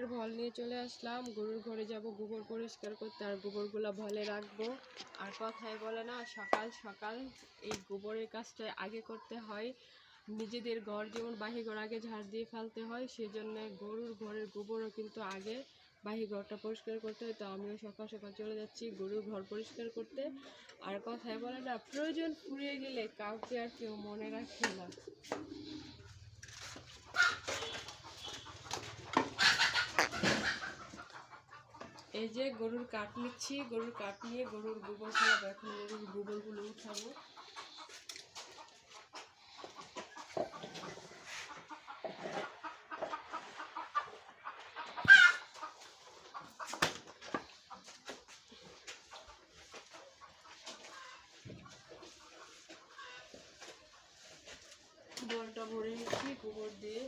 গোবরের ভল নিয়ে চলে আসলাম। গরুর ঘরে যাব, গোবর পরিষ্কার করতে। আর গোবরগুলো ভলে রাখব। আর কথায় বলে না, সকাল সকাল এই গোবরের কাজটা আগে করতে হয়। নিজেদের ঘর যেমন বাহি ঘর আগে ঝাড় দিয়ে ফেলতে হয়, সেজন্য গরুর ঘরের গোবরও কিন্তু আগে বাহি ঘরটা পরিষ্কার করতে হয়। তো আমিও সকাল সকাল চলে যাচ্ছি গরুর ঘর পরিষ্কার করতে। আর কথায় বলে না, প্রয়োজন ফুরিয়ে গেলে কাউকে আর কেউ মনে রাখে না। এই যে গরুর কাঠ নিচ্ছি, গরুর কাঠ নিয়ে গরুর গোবর ফেলাবো এখন গরুর গোবরগুলো উঠাবো। ভরে নিচ্ছি, গোবর দিয়ে।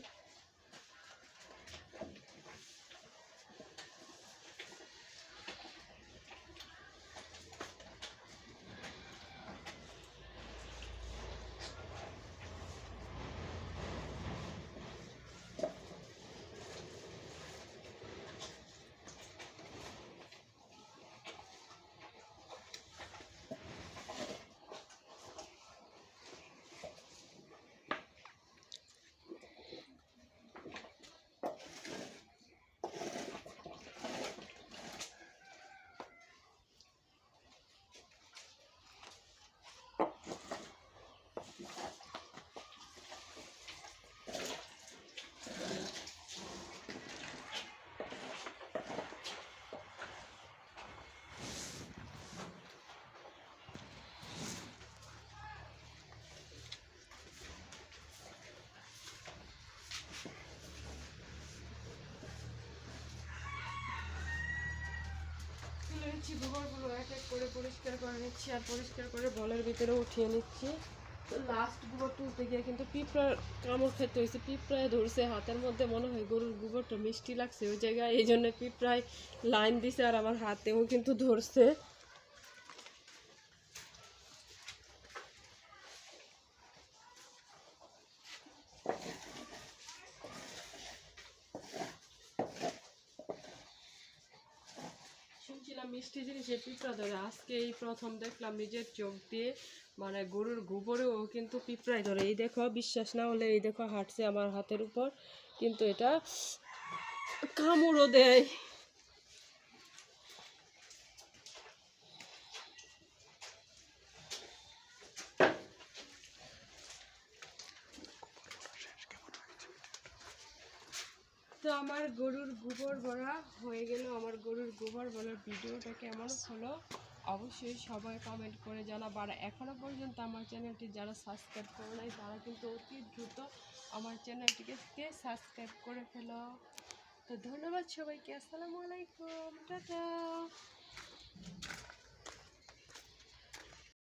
নিচ্ছি, গোবরগুলো এক এক করে পরিষ্কার করে নিচ্ছি আর পরিষ্কার করে বলের ভিতরে উঠিয়ে নিচ্ছি। তো লাস্ট গোবর তুলতে গিয়ে কিন্তু পিঁপড়ার কামড় খেতে হয়েছে, পিঁপড়ায় ধরছে হাতের মধ্যে, মনে হয় গরুর গোবরটা মিষ্টি লাগছে ওই জায়গায়, এই জন্য পিঁপড়ায় লাইন দিছে আর আমার হাতেও কিন্তু ধরছে। শুনছিলাম মিষ্টি জিনিস পিঁপড়া ধরে। আজকে এই প্রথম দেখলাম নিজের চোখ দিয়ে মানে গরুর গোবরেও কিন্তু পিঁপড়ায় ধরে। এই দেখো, বিশ্বাস না হলে এই দেখো হাঁটছে আমার হাতের উপর। কিন্তু এটা কামড়ও দেয়। তো আমার গরুর গোবর ভরা হয়ে গেল। আমার গরুর গোবর ভরার ভিডিওটা কেমন হলো অবশ্যই সবাই কমেন্ট করে জানাব। আর এখনও পর্যন্ত আমার চ্যানেলটি যারা সাবস্ক্রাইব করে নাই, তারা কিন্তু অতি দ্রুত আমার চ্যানেলটিকে সাবস্ক্রাইব করে ফেলো। তো ধন্যবাদ সবাইকে। আসসালামু আলাইকুম। টাটা।